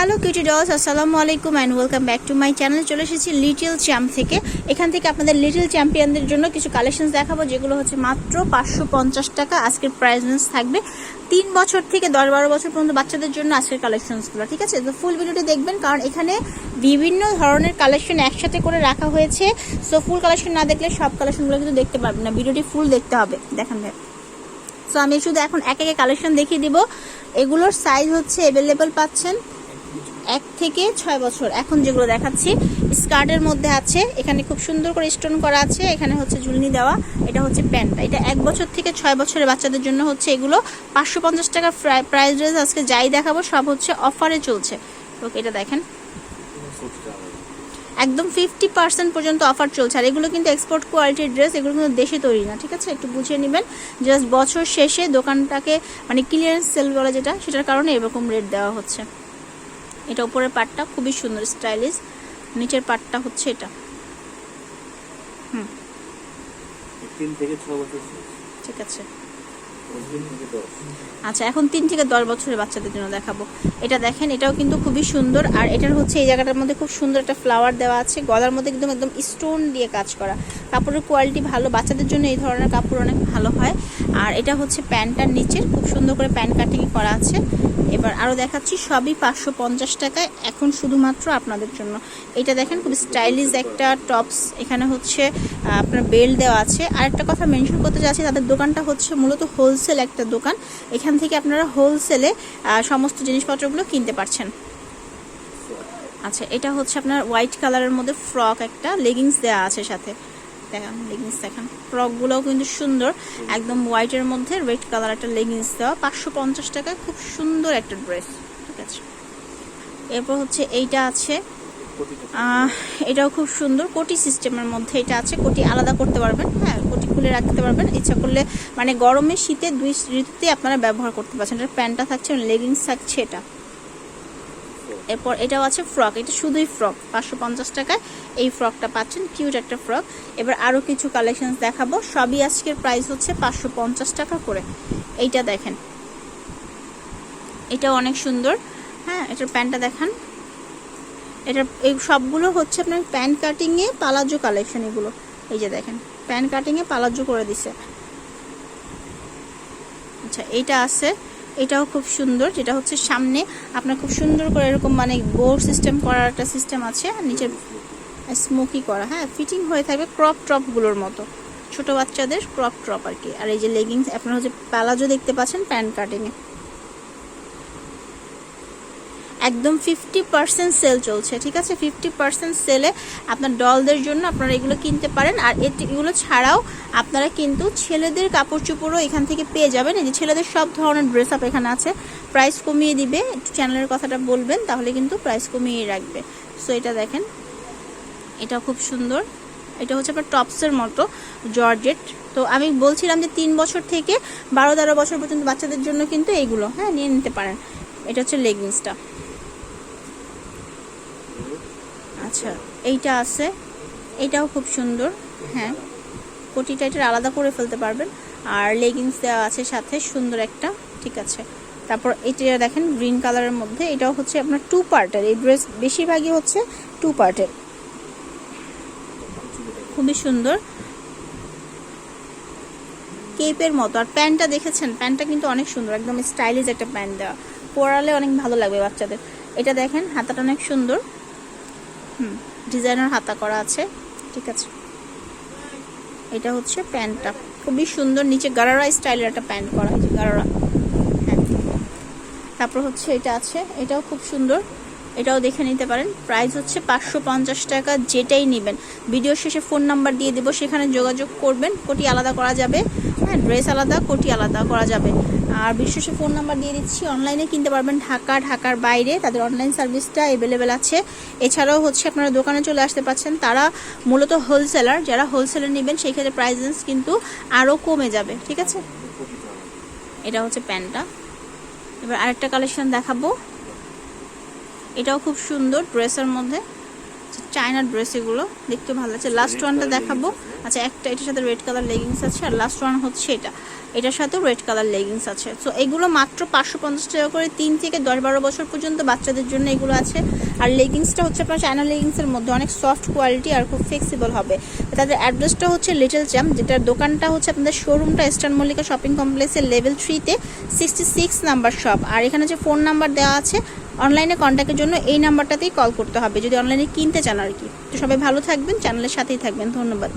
Hello cutie dolls আসসালামু আলাইকুম and welcome back to my channel চলে এসেছি লিটল চ্যাম্প থেকে। এখান থেকে আপনাদের লিটল চ্যাম্পিয়নদের জন্য কিছু কালেকশনস দেখাবো, যেগুলো হচ্ছে মাত্র পাঁচশো পঞ্চাশ টাকা। আজকের প্রাইস থাকবে তিন বছর থেকে দশ বারো বছর পর্যন্ত বাচ্চাদের জন্য আজকের কালেকশনসগুলো ঠিক আছে? তো ফুল ভিডিওটি দেখবেন, কারণ এখানে বিভিন্ন ধরনের কালেকশন একসাথে করে রাখা হয়েছে। সো ফুল কালেকশন না দেখলে সব কালেকশনগুলো কিন্তু দেখতে পারবেন না। ভিডিওটি ফুল দেখতে হবে। দেখান ভাই। সো আমি শুধু এখন এক একে কালেকশন দেখিয়ে দিব। এগুলোর সাইজ হচ্ছে অ্যাভেলেবেল পাচ্ছেন এক থেকে ছয় বছর। এখন যেগুলো দেখাচ্ছি, স্কার্টের মধ্যে আছে, এখানে খুব সুন্দর করে স্টোন করা আছে, এখানে হচ্ছে ঝুলনি দেওয়া, এটা হচ্ছে প্যান্টটা এটা এক বছর থেকে ছয় বছরের বাচ্চাদের জন্য হচ্ছে এগুলো। পাঁচশো পঞ্চাশ টাকা প্রাইস ড্রেস আজকে যাই দেখাবো, সব হচ্ছে অফারে চলছে। ওকে, এটা দেখেন। একদম ফিফটি পার্সেন্ট পর্যন্ত অফার চলছে। আর এগুলো কিন্তু এক্সপোর্ট কোয়ালিটির ড্রেস এগুলো কিন্তু দেশে তৈরি না, ঠিক আছে? একটু বুঝিয়ে নেবেন। জাস্ট বছর শেষে দোকানটাকে মানে ক্লিয়ারেন্স সেল বলে যেটা, সেটার কারণে এরকম রেট দেওয়া হচ্ছে। এটা উপরের পাটটা খুবই সুন্দর স্টাইলিশ। নিচের পাটটা হচ্ছে এটা। তিন থেকে ছ বছর ঠিক আছে। আচ্ছা এখন তিন থেকে দশ বছরের বাচ্চাদের জন্য দেখাবো। এটা দেখেন, এটাও কিন্তু খুবই সুন্দর। আর এটার হচ্ছে এই জায়গাটার মধ্যে খুব সুন্দর একটা ফ্লাওয়ার দেওয়া আছে। গলার মধ্যে একদম একদম স্টোন দিয়ে কাজ করা। কাপড়ের কোয়ালিটি ভালো, বাচ্চাদের জন্য এই ধরনের কাপড় অনেক ভালো হয়। আর এটা হচ্ছে প্যান্টটার নিচের, খুব সুন্দর করে প্যান্ট কাটিং করা আছে। এবার আরও দেখাচ্ছি, সবই পাঁচশো পঞ্চাশ টাকায়, এখন শুধুমাত্র আপনাদের জন্য। এটা দেখেন, খুব স্টাইলিশ একটা টপস এখানে হচ্ছে আপনার বেল্ট দেওয়া আছে। আর একটা কথা মেনশন করতে চাচ্ছি, তাদের দোকানটা হচ্ছে মূলত হোলসেল একটা দোকান। এখান থেকে আপনারা হোলসেলে সমস্ত জিনিসপত্রগুলো কিনতে পারছেন। আচ্ছা এটা হচ্ছে আপনার হোয়াইট কালারের মধ্যে ফ্রক একটা, লেগিংস দেওয়া আছে সাথে। দেখান, লেগিংস দেখান। ফ্রকগুলোও কিন্তু সুন্দর। একদম হোয়াইটের মধ্যে রেড কালার একটা লেগিংস দেওয়া। পাঁচশো পঞ্চাশ টাকায় খুব সুন্দর একটা ড্রেস। ঠিক আছে। এরপর হচ্ছে এইটা আছে এটাও খুব সুন্দর। কোটি সিস্টেমের মধ্যে এটা আছে। কোটি আলাদা করতে পারবেন। হ্যাঁ কোটি খুলে রাখতে পারবেন। ইচ্ছা করলে মানে গরমে শীতে দুই ঋতুতে আপনারা ব্যবহার করতে পারছেন। এটা প্যান্টটা থাকছে লেগিংস থাকছে এটা। এরপর এটাও আছে ফ্রক এটা শুধুই ফ্রক পাঁচশো পঞ্চাশ টাকায় এই ফ্রকটা পাচ্ছেন। কিউট একটা ফ্রক এবার আরও কিছু কালেকশন দেখাবো। সবই আজকের প্রাইস হচ্ছে পাঁচশো পঞ্চাশ টাকা করে। এইটা দেখেন। এটা অনেক সুন্দর। হ্যাঁ এটার প্যান্টটা দেখান। এটা এই সবগুলো হচ্ছে আপনার প্যান্ট কাটিংয়ে পালাজো কালেকশন এগুলো। এই যে দেখেন প্যান্ট কাটিংয়ে পালাজো করে দিছে। আচ্ছা এইটা আছে। এটাও খুব সুন্দর, যেটা হচ্ছে সামনে আপনার খুব সুন্দর করে এরকম মানে বোর্ড সিস্টেম করার একটা সিস্টেম আছে, আর নিচে স্মোকি করা হ্যাঁ ফিটিং হয়ে থাকবে ক্রপ টপগুলোর মতো। ছোট বাচ্চাদের ক্রপ টপ আর কি। আর এই যে লেগিংস, আপনার হচ্ছে প্যালাজো দেখতে পাচ্ছেন প্যান্ট কাটিংয়ে একদম ফিফটি পার্সেন্ট সেল চলছে, ঠিক আছে? ফিফটি পার্সেন্ট সেলে আপনার ডলদের জন্য আপনারা এগুলো কিনতে পারেন। আর এগুলো ছাড়াও আপনারা কিন্তু ছেলেদের কাপড় চোপড়ও এখান থেকে পেয়ে যাবেন। এই যে ছেলেদের সব ধরনের ড্রেস আপ এখানে আছে। প্রাইস কমিয়ে দিবে, একটু চ্যানেলের কথাটা বলবেন, তাহলে কিন্তু প্রাইস কমিয়ে রাখবে। সো এটা দেখেন, এটা খুব সুন্দর। এটা হচ্ছে আপনার টপসের মতো জর্জেট। তো আমি বলছিলাম যে তিন বছর থেকে বারো তেরো বছর পর্যন্ত বাচ্চাদের জন্য কিন্তু এইগুলো হ্যাঁ নিয়ে নিতে পারেন। এটা হচ্ছে লেগিংসটা আচ্ছা এইটা আছে। এটাও খুব সুন্দর হ্যাঁ। কোটিটা এটার আলাদা করে ফেলতে পারবেন। আর লেগিংস দেওয়া আছে সাথে, সুন্দর একটা, ঠিক আছে। তারপর এটা দেখেন গ্রিন কালারের মধ্যে, এটাও হচ্ছে আপনার টু পার্টের এই ড্রেস বেশিরভাগই হচ্ছে টু পার্টের খুবই সুন্দর। কেপের মতো। আর প্যান্টটা দেখেছেন? প্যান্টটা কিন্তু অনেক সুন্দর, একদম স্টাইলিশ একটা প্যান্ট দেওয়া। পরালে অনেক ভালো লাগবে বাচ্চাদের। এটা দেখেন, হাতাটা অনেক সুন্দর। হুম, ডিজাইনার হাতা করা আছে, ঠিক আছে। এটা হচ্ছে প্যান্টটা, খুবই সুন্দর, নিচে গারারা স্টাইলের একটা প্যান্ট করা আছে, গারারা। হ্যাঁ। তারপর হচ্ছে এটা আছে, এটাও খুব সুন্দর, এটাও দেখে নিতে পারেন। প্রাইস হচ্ছে পাঁচশো পঞ্চাশ টাকা, যেটাই নেবেন। ভিডিও শেষে ফোন নাম্বার দিয়ে দেবো, সেখানে যোগাযোগ করবেন, কোটি আলাদা করা যাবে। হ্যাঁ ড্রেস আলাদা, কোটি আলাদা করা যাবে। আর বিশেষে ফোন নাম্বার দিয়ে দিচ্ছি অনলাইনে কিনতে পারবেন ঢাকা, ঢাকার বাইরে। তাদের অনলাইন সার্ভিসটা অ্যাভেলেবেল আছে। এছাড়াও হচ্ছে আপনারা দোকানে চলে আসতে পারছেন তারা মূলত হোলসেলার যারা হোলসেলার নেবেন, সেই ক্ষেত্রে প্রাইসেস কিন্তু আরও কমে যাবে, ঠিক আছে? এটা হচ্ছে প্যান্টটা। এবার আরেকটা কালেকশন দেখাবো। এটাও খুব সুন্দর ড্রেসের মধ্যে। চায়না ড্রেস এগুলো দেখতে ভালো লাগছে। লাস্ট ওয়ানটা দেখাবো। আচ্ছা একটা এটার সাথে রেড কালার লেগিংস আছে আর লাস্ট ওয়ান হচ্ছে এটা। এটার সাথেও রেড কালার লেগিংস আছে। সো এগুলো মাত্র পাঁচশো পঞ্চাশ টাকা করে তিন থেকে দশ বারো বছর পর্যন্ত বাচ্চাদের জন্য এগুলো আছে। আর লেগিংসটা হচ্ছে আপনার চায়না লেগিংসের মধ্যে অনেক সফট কোয়ালিটি আর খুব ফ্লেক্সিবল হবে। তাদের অ্যাড্রেসটা হচ্ছে লিটল চ্যাম যেটার দোকানটা হচ্ছে আপনাদের শোরুমটা ইস্টার্ন মল্লিকা শপিং কমপ্লেক্সের লেভেল থ্রিতে সিক্সটি সিক্স নাম্বার শপ আর এখানে যে ফোন নাম্বার দেওয়া আছে অনলাইনে কন্ট্যাক্টের জন্য এই নাম্বারটাতেই কল করতে হবে। যদি অনলাইনে কিনতে চান আর কি। তো সবাই ভালো থাকবেন চ্যানেলের সাথেই থাকবেন। ধন্যবাদ।